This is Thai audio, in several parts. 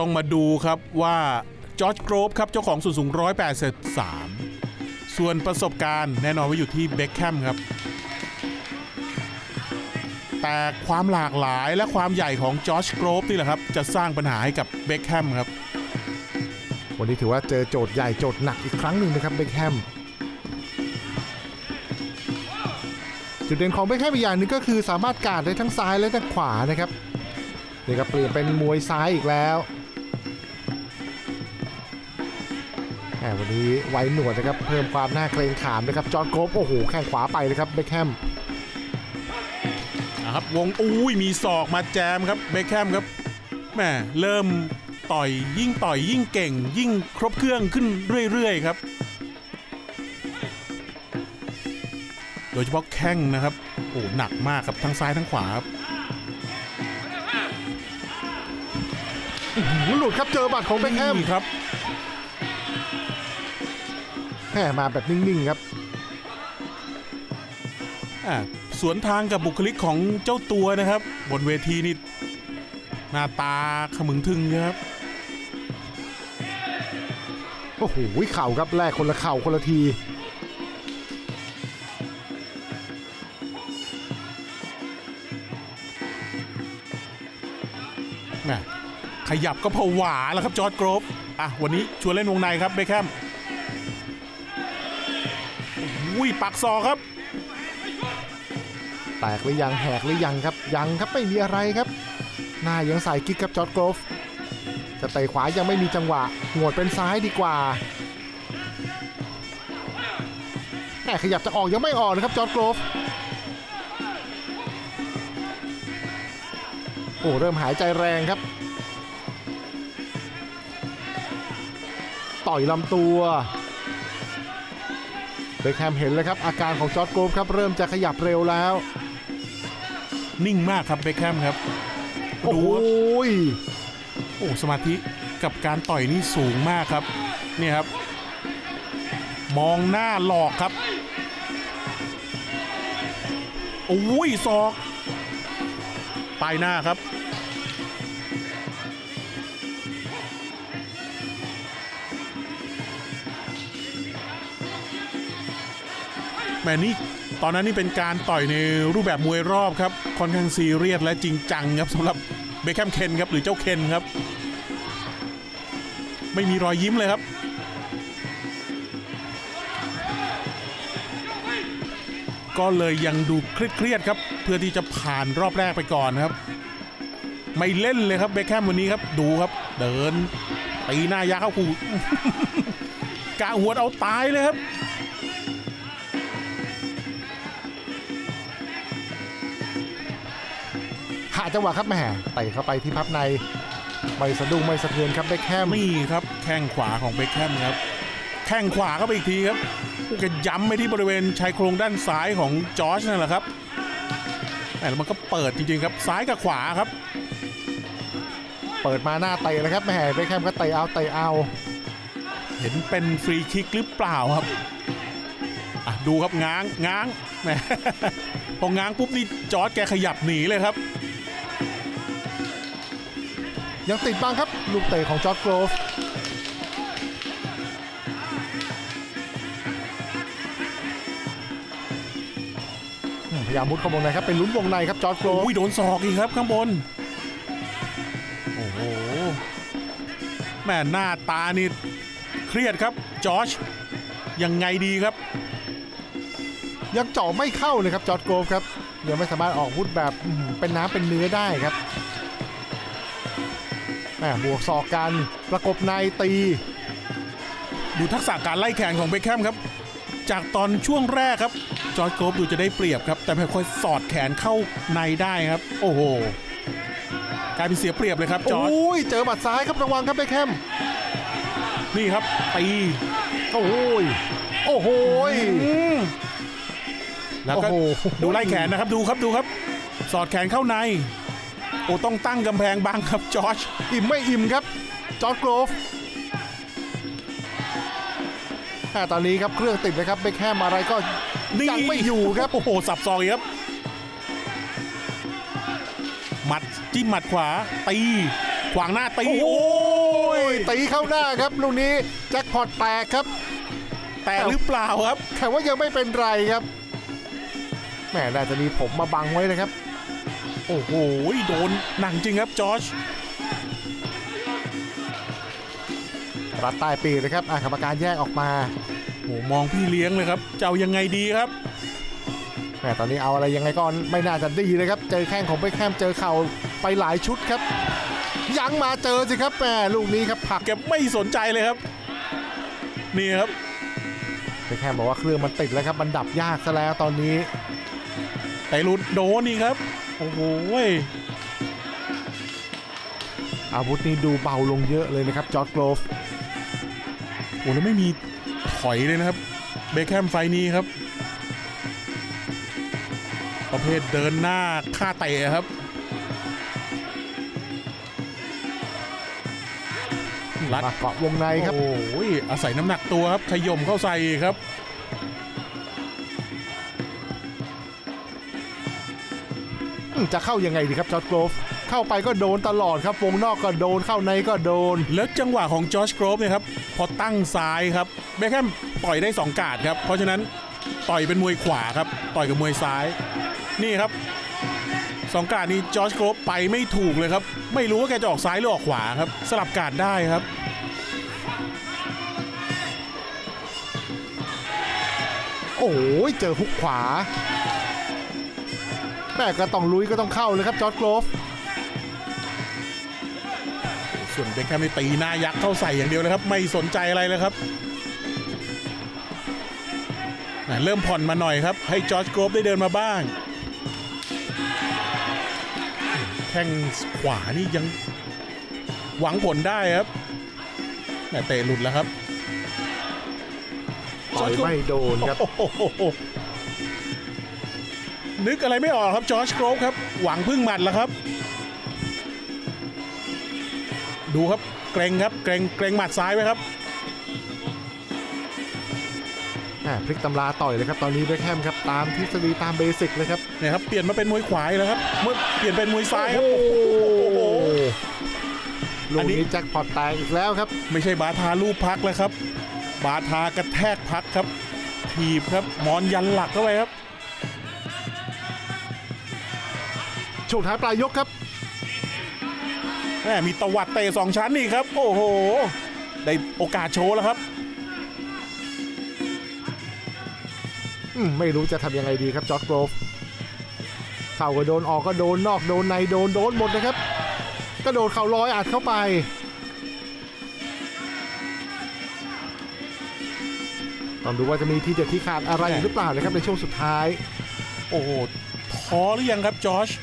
ต้องมาดูครับว่าจอร์จโกรฟครับเจ้าของส่วนสูง 183 ส่วนประสบการณ์แน่นอนว่าอยู่ที่เบคแฮมครับ แต่ความหลากหลายและความใหญ่ของจอร์จโกรฟนี่แหละครับ จะสร้างปัญหาให้กับเบคแฮมครับ วันนี้ถือว่าเจอโจทย์ใหญ่โจทย์หนักอีกครั้งหนึ่งนะครับเบคแฮมจุดเด่นของเบคแฮมอีกอย่างหนึงก็คือสามารถการได้ทั้งซ้ายและทั้งขวานะครับนี่ก็เปลี่ยนเป็นมวยซ้ายอีกแล้ว วันนี้ไว้หนวดนะครับ เพิ่มความน่าเกรงขามนะครับ จอร์ดโกรฟโอ้โห แข้งขวาไปเลยครับเบคแฮมนะครับวงอุ้ยมีศอกมาแจมครับเบคแฮมครับแหม่เริ่มต่อยยิ่งต่อยยิ่งเก่ง ยิ่งครบเครื่องขึ้นเรื่อยๆครับ โดยเฉพาะแข้งนะครับโอ้หนักมากครับทั้งซ้ายทั้งขวาครับหูหลุดครับเจอบัตรของเบคแฮมนี่ครับ แหมมาแบบนิ่งๆครับอ่าสวนทางกับบุคลิกของเจ้าตัวนะครับ บนเวทีนี่หน้าตาขมึงทึงนะครับ โอ้โหเข่าครับแลกคนละเข่าคนละทีแหม่ขยับก็ผวาแล้วครับจอร์ดโกรฟอะวันนี้ชวนเล่นวงในครับเบคแฮม อุ้ยปักศอกครับ แตกหรือยังแหกหรือยังครับ ยังครับไม่มีอะไรครับ หน้ายังใส่กิ๊กครับจอร์ดโกรฟจะเตะขวายังไม่มีจังหวะหวดเป็นซ้ายดีกว่าแหมขยับจะออกยังไม่ออกนะครับจอร์ดโกรฟโอ้เริ่มหายใจแรงครับ ต่อยลำตัว เบคแฮมเห็นเลยครับ อาการของจอร์ดโกรฟครับ เริ่มจะขยับเร็วแล้ว นิ่งมากครับเบคแฮมครับโอ้ดูโหครับโอ้สมาธิกับการต่อยนี่สูงมากครับเนี่ยครับ มองหน้าหลอกครับโอ้ยศอกปลายหน้าครับ แมนี่ตอนนั้นนี่เป็นการต่อยในรูปแบบมวยรอบครับค่อนข้างซีเรียสและจริงจังครับสำหรับเบคแฮมเคนครับหรือเจ้าเคนครับ ไม่มีรอยยิ้มเลยครับ ก็เลยยังดูเครียดๆครับ เพื่อที่จะผ่านรอบแรกไปก่อนครับ ไม่เล่นเลยครับเบคแฮมวันนี้ครับดูครับเดินตีหน้ายาเข้าขู่กะหัวเอาตายเลยครับ หาจังหวะครับแหมเตะเข้าไปที่พับใน ไม่สะดุ้งไม่สะเทือนครับเบคแฮมนี่ครับแข้งขวาของเบคแฮมครับแข้งขวาเข้าไปอีกทีครับโอ้แกย้ำไปที่บริเวณชายโครงด้านซ้ายของจอร์จนั่นแหละครับแหมแล้วมันก็เปิดจริงๆครับซ้ายกับขวาครับ เปิดมาหน้าเตะเลยครับแหมเบคแฮมก็เตะเอาเตะเอา เห็นเป็นฟรีคิกหรือเปล่าครับอะดูครับง้างง้างแหมพอง้างปุ๊บนี่จอร์จแกขยับหนีเลยครับ ยังติดบังครับ ลูกเตะของจอร์ดโกรฟอืมพยายามมุดเข้าวงในครับเป็นลุ้นวงในครับจอร์ดโกรฟอุ้ยโดนศอกอีกครับข้างบน โอ้โหแม่หน้าตานี่เครียดครับจอร์จยังไงดีครับ ยังเจาะไม่เข้าเลยครับจอร์ดโกรฟครับยังไม่สามารถออกวุธแบบอื้อหือเป็นน้ำเป็นเนื้อได้ครับ แหมบวกศอกกันประกบในตี ดูทักษะการไล่แขนของเบคแฮมครับ จากตอนช่วงแรกครับ จอร์จโกรฟดูจะได้เปรียบครับ แต่ไม่ค่อยสอดแขนเข้าในได้ครับ โอ้โหกลายเป็นเสียเปรียบเลยครับจอร์จโอ้ยเจอบัดซ้ายครับระวังครับเบคแฮมนี่ครับตีโอ้ยโอ้โหยอืมแล้วก็โอ้โหดูไล่แขนนะครับดูครับดูครับ สอดแขนเข้าในโอ้ต้องตั้งกำแพงบังครับจอร์จอิ่มไม่อิ่มครับจอร์ดโกรฟแต่ตอนนี้ครับเครื่องติดนะครับเบคแฮมอะไรก็นี่ยังไม่อยู่ครับโอ้โหสับซอยครับหมัดจิ้มหมัดขวาตีขวางหน้าตีโอ้โอ้ยยตีเข้าหน้าครับลูกนี้แจ็คพอตแตกครับ แต่หรือเปล่าครับแต่ว่ายังไม่เป็นไรครับแหมน่าจะมีผมมาบังไว้นะครับ โอ้โห โดนหนักจริงครับจอร์จรัดใต้ปีกนะครับอะกรรมการแยกออกมาโอ้มองพี่เลี้ยงเลยครับจะเอายังไงดีครับแหมตอนนี้เอาอะไรยังไงก็ไม่น่าจะดีเลยครับ เจอแข้งของเบคแฮมเจอเข่าไปหลายชุดครับ ยังมาเจอสิครับแหมลูกนี้ครับผลักแกไม่สนใจเลยครับ นี่ครับเบคแฮมบอกว่าเครื่องมันติดแล้วครับมันดับยากซะแล้วตอนนี้แต่หลุดโดนนี่ครับ โอ้โหอาวุธนี้ดูเบาลงเยอะเลยนะครับจอร์ดโกลฟโอ้แล้วไม่มีถอยเลยนะครับ เบคแฮมไฟล์นี้ครับ ประเภทเดินหน้าฆ่าเตะครับ รัดมาเกาะวงในครับ โอ้ยอาศัยน้ำหนักตัวครับ ขย่มเข้าใส่ครับ จะเข้ายังไงดีครับจอร์ดโกลฟเข้าไปก็โดนตลอดครับวงนอกก็โดนเข้าในก็โดน แล้วจังหวะของจอร์จโกรฟเนี่ยครับพอตั้งซ้ายครับเบคแฮมต่อยได้ 2 กาดครับ เพราะฉะนั้นต่อยเป็นมวยขวาครับ ต่อยกับมวยซ้าย นี่ครับสองกาดนี้จอร์จโกรฟไปไม่ถูกเลยครับ ไม่รู้ว่าแกจะออกซ้ายหรือออกขวาครับ สลับกาดได้ครับโอ้ยเจอฮุกขวา แม่ก็ต้องลุยก็ต้องเข้าเลยครับจอร์ดโกลฟส่วนเบคแฮมนี่ตีหน้ายักษ์เข้าใส่อย่างเดียวเลยครับ ไม่สนใจอะไรเลยครับแหม่เริ่มผ่อนมาหน่อยครับ ให้จอร์จโกรฟได้เดินมาบ้าง แข้งขวานี่ยังหวังผลได้ครับแหม่เตะหลุดแล้วครับต่อยไม่โดนครับโอ้โห นึกอะไรไม่ออกครับจอร์จโกรฟครับ หวังพึ่งหมัดแล้วครับ ดูครับเกรงครับเกรงเกรงหมัดซ้ายไว้ครับอ่าพลิกตำราต่อยเลยครับตอนนี้เบคแฮมครับตามทฤษฎีตามเบสิกเลยครับเนี่ยครับเปลี่ยนมาเป็นมวยขวาอีกแล้วครับเมื่อเปลี่ยนเป็นมวยซ้ายครับโอ้โอ้โหโหลูอักนนี้นี้แจ็คพอตแตกอีกแล้วครับ ไม่ใช่บาทาลูกพักแล้วครับ บาทากระแทกพักครับ ถีบครับหมอนยันหลักเข้าไปครับ ช่วงท้ายปลายยกครับแหมมีตวัดเตะสองชั้นนี่ครับ โอ้โห ได้โอกาสโชว์แล้วครับอืมไม่รู้จะทำยังไงดีครับจอร์ดโกลฟเข่าก็โดนออกก็โดนนอกโดนในโดนโดนหมดนะครับกระโดดเข่าลอยอัดเข้าไป ต้องดูว่าจะมีทีเด็ดที่ขาดอะไรหรือเปล่านะครับในช่วงสุดท้าย โอ้โหท้อหรือยังครับจอร์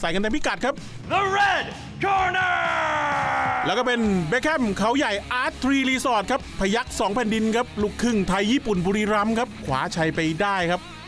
ใส่กันเต็มพิกัดครับ The red corner! แล้วก็เป็นเบคแฮมเขาใหญ่อาร์ตทรีรีสอร์ทครับ พยักสองแผ่นดินครับ ลูกครึ่งไทยญี่ปุ่นบุรีรัมย์ครับ ขวาชัยไปได้ครับ